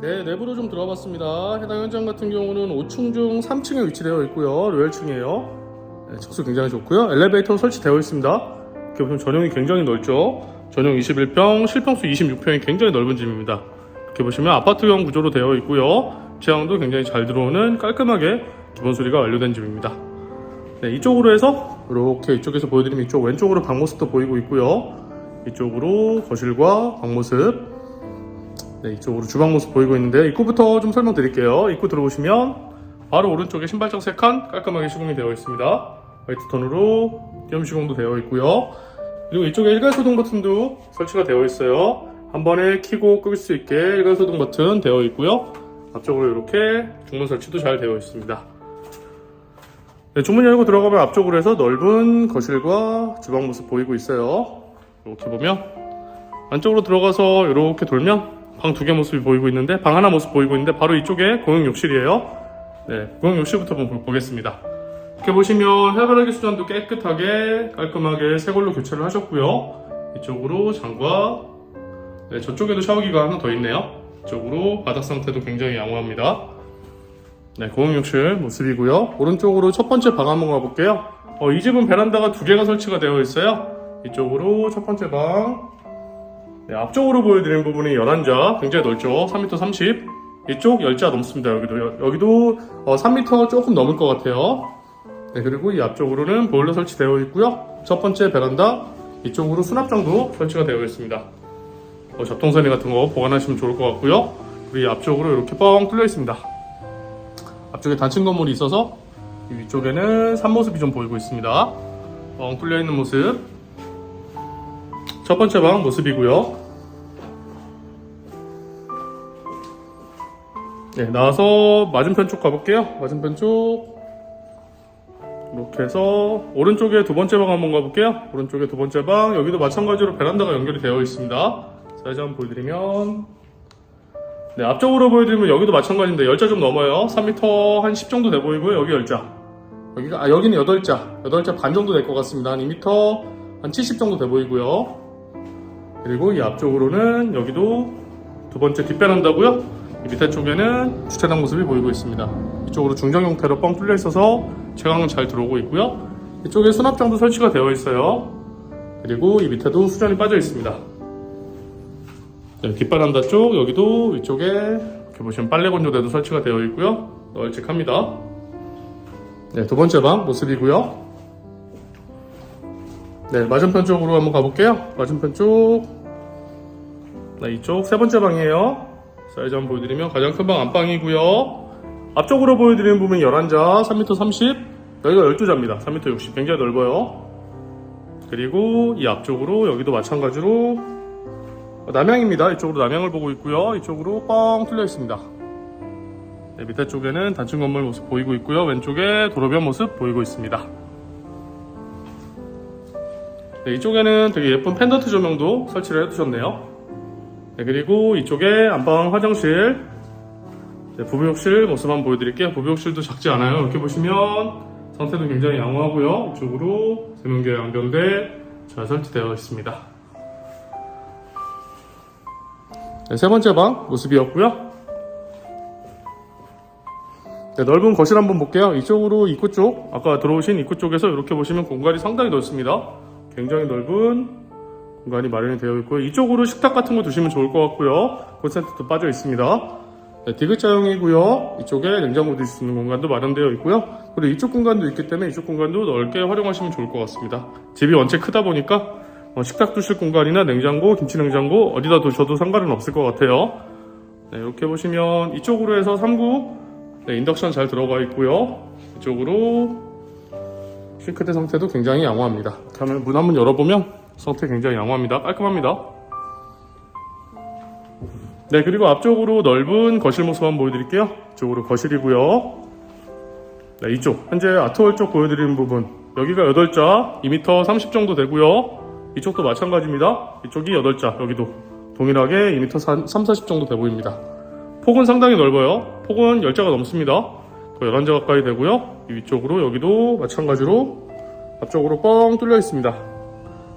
네, 내부로 좀 들어봤습니다. 해당 현장 같은 경우는 5층 중 3층에 위치되어 있고요. 로열층이에요. 네, 척수 굉장히 좋고요. 엘리베이터 설치되어 있습니다. 이렇게 보시면 전용이 굉장히 넓죠. 전용 21평, 실평수 26평이 굉장히 넓은 집입니다. 이렇게 보시면 아파트형 구조로 되어 있고요. 지하도 굉장히 잘 들어오는 깔끔하게 기본 수리가 완료된 집입니다. 네, 이쪽으로 해서 이렇게 이쪽에서 보여드리면 이쪽 왼쪽으로 방 모습도 보이고 있고요. 이쪽으로 거실과 방 모습, 네, 이쪽으로 주방 모습 보이고 있는데 입구부터 좀 설명드릴게요. 입구 들어오시면 바로 오른쪽에 신발장 3칸 깔끔하게 시공이 되어 있습니다. 화이트 톤으로 띄엄 시공도 되어 있고요. 그리고 이쪽에 일괄 소등 버튼도 설치가 되어 있어요. 한 번에 키고 끌 수 있게 일괄 소등 버튼 되어 있고요. 앞쪽으로 이렇게 중문 설치도 잘 되어 있습니다. 네, 주문 열고 들어가면 앞쪽으로 해서 넓은 거실과 주방 모습 보이고 있어요. 이렇게 보면 안쪽으로 들어가서 이렇게 돌면 방 두 개 모습이 보이고 있는데 방 하나 모습 보이고 있는데 바로 이쪽에 공용 욕실이에요. 네, 공용 욕실부터 보- 보겠습니다. 이렇게 보시면 해바라기 수전도 깨끗하게 깔끔하게 새 걸로 교체를 하셨고요. 이쪽으로 장과 네, 저쪽에도 샤워기가 하나 더 있네요. 이쪽으로 바닥 상태도 굉장히 양호합니다. 네, 공용 욕실 모습이고요. 오른쪽으로 첫 번째 방 한번 가볼게요. 어, 이 집은 베란다가 두 개가 설치가 되어 있어요. 이쪽으로 첫 번째 방. 네, 앞쪽으로 보여드리는 부분이 11자, 굉장히 넓죠. 3m 30. 이쪽 10자 넘습니다. 여기도. 여- 여기도 어, 3m 조금 넘을 것 같아요. 네, 그리고 이 앞쪽으로는 보일러 설치되어 있고요. 첫 번째 베란다, 이쪽으로 수납장도 설치가 되어 있습니다. 어, 접통선이 같은 거 보관하시면 좋을 것 같고요. 이 앞쪽으로 이렇게 뻥 뚫려 있습니다. 앞쪽에 단층 건물이 있어서 이 위쪽에는 산모습이 좀 보이고 있습니다. 뻥 뚫려 있는 모습. 첫 번째 방 모습이고요. 네, 나와서 맞은편 쪽 가볼게요. 맞은편 쪽. 이렇게 해서 오른쪽에 두 번째 방 한번 가볼게요. 오른쪽에 두 번째 방 여기도 마찬가지로 베란다가 연결이 되어 있습니다. 사이즈 한번 보여드리면 네, 앞쪽으로 보여드리면 여기도 마찬가지인데 열자 좀 넘어요. 3m 한 10 정도 돼 보이고요. 여기 열자. 여기가 아 여기는 8자. 8자 반 정도 될 것 같습니다. 한 2m 한 70 정도 돼 보이고요. 그리고 이 앞쪽으로는 여기도 두 번째 뒷베란다고요. 이 밑에 쪽에는 주차장 모습이 보이고 있습니다. 이쪽으로 중정 형태로 뻥 뚫려 있어서 채광은 잘 들어오고 있고요. 이쪽에 수납장도 설치가 되어 있어요. 그리고 이 밑에도 수전이 빠져 있습니다. 네, 뒷바란다 쪽 여기도 위쪽에 이렇게 보시면 빨래 건조대도 설치가 되어 있고요. 널찍합니다. 네, 두 번째 방 모습이고요. 네, 맞은편 쪽으로 한번 가볼게요. 맞은편 쪽. 네, 이쪽 세 번째 방이에요. 사이즈 한번 보여드리면 가장 큰 방 안방이고요. 앞쪽으로 보여드리는 부분이 11자, 3m 30. 여기가 12자입니다. 3m 60. 굉장히 넓어요. 그리고 이 앞쪽으로 여기도 마찬가지로 남향입니다. 이쪽으로 남향을 보고 있고요. 이쪽으로 뻥 뚫려 있습니다. 네, 밑에 쪽에는 단층 건물 모습 보이고 있고요. 왼쪽에 도로변 모습 보이고 있습니다. 네, 이쪽에는 되게 예쁜 펜던트 조명도 설치를 해두셨네요. 네, 그리고 이쪽에 안방 화장실, 네, 부부욕실 모습 한번 보여드릴게요. 부부욕실도 작지 않아요. 이렇게 보시면 상태도 굉장히 양호하고요. 이쪽으로 세면기 양변대 잘 설치되어 있습니다. 네, 세 번째 방 모습이었고요. 네, 넓은 거실 한번 볼게요. 이쪽으로 입구 쪽, 아까 들어오신 입구 쪽에서 이렇게 보시면 공간이 상당히 넓습니다. 굉장히 넓은 공간이 마련이 되어 있고요. 이쪽으로 식탁 같은 거 두시면 좋을 것 같고요. 콘센트도 빠져 있습니다. 네, 디귿자형이고요. 이쪽에 냉장고 두실 수 있는 공간도 마련되어 있고요. 그리고 이쪽 공간도 있기 때문에 이쪽 공간도 넓게 활용하시면 좋을 것 같습니다. 집이 원체 크다 보니까 어, 식탁 두실 공간이나 냉장고, 김치냉장고 어디다 두셔도 상관은 없을 것 같아요. 네, 이렇게 보시면 이쪽으로 해서 3구 네, 인덕션 잘 들어가 있고요. 이쪽으로 싱크대 상태도 굉장히 양호합니다. 그러면 문 한번 열어보면 상태 굉장히 양호합니다. 깔끔합니다. 네, 그리고 앞쪽으로 넓은 거실 모습 한번 보여드릴게요. 이쪽으로 거실이고요. 네, 이쪽 현재 아트월 쪽 보여드리는 부분 여기가 8자 2m 30 정도 되고요. 이쪽도 마찬가지입니다. 이쪽이 8자 여기도 동일하게 2m 3, 40 정도 돼 보입니다. 폭은 상당히 넓어요. 폭은 10자가 넘습니다. 거의 11자 가까이 되고요. 이 위쪽으로 여기도 마찬가지로 앞쪽으로 뻥 뚫려 있습니다.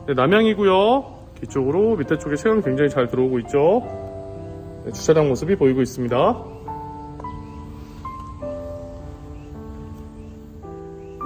네, 남향이고요. 이쪽으로 밑에 쪽에 채광이 굉장히 잘 들어오고 있죠. 네, 주차장 모습이 보이고 있습니다.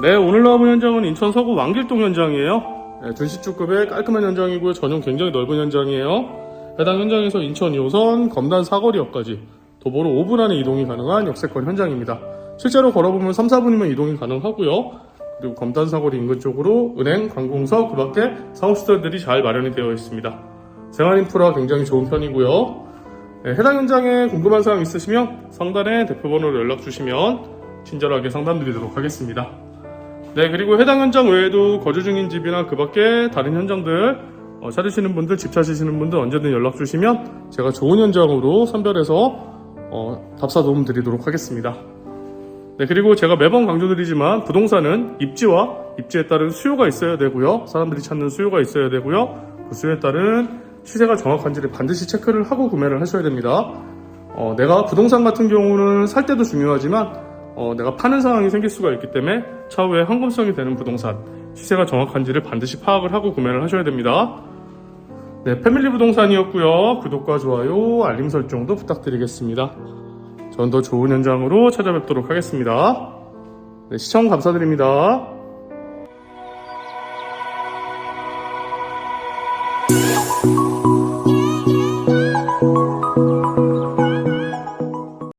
네, 오늘 나와본 현장은 인천 서구 왕길동 현장이에요. 네, 준시주급의 깔끔한 현장이고요. 전용 굉장히 넓은 현장이에요. 해당 현장에서 인천 2호선 검단 사거리역까지 도보로 5분 안에 이동이 가능한 역세권 현장입니다. 실제로 걸어보면 3, 4분이면 이동이 가능하고요. 그리고 검단 사거리 인근 쪽으로 은행, 관공서, 그 밖에 사업시설들이 잘 마련이 되어 있습니다. 생활 인프라 굉장히 좋은 편이고요. 네, 해당 현장에 궁금한 사항 있으시면 상단에 대표번호로 연락 주시면 친절하게 상담드리도록 하겠습니다. 네, 그리고 해당 현장 외에도 거주 중인 집이나 그 밖에 다른 현장들 어, 찾으시는 분들, 집 찾으시는 분들 언제든 연락 주시면 제가 좋은 현장으로 선별해서 어, 답사 도움 드리도록 하겠습니다. 네, 그리고 제가 매번 강조드리지만 부동산은 입지와 입지에 따른 수요가 있어야 되고요. 사람들이 찾는 수요가 있어야 되고요. 그 수요에 따른 시세가 정확한지를 반드시 체크를 하고 구매를 하셔야 됩니다. 어, 내가 부동산 같은 경우는 살 때도 중요하지만 어, 내가 파는 상황이 생길 수가 있기 때문에 차후에 황금성이 되는 부동산 시세가 정확한지를 반드시 파악을 하고 구매를 하셔야 됩니다. 네, 패밀리 부동산이었고요. 구독과 좋아요, 알림 설정도 부탁드리겠습니다. 전 더 좋은 현장으로 찾아뵙도록 하겠습니다. 네, 시청 감사드립니다.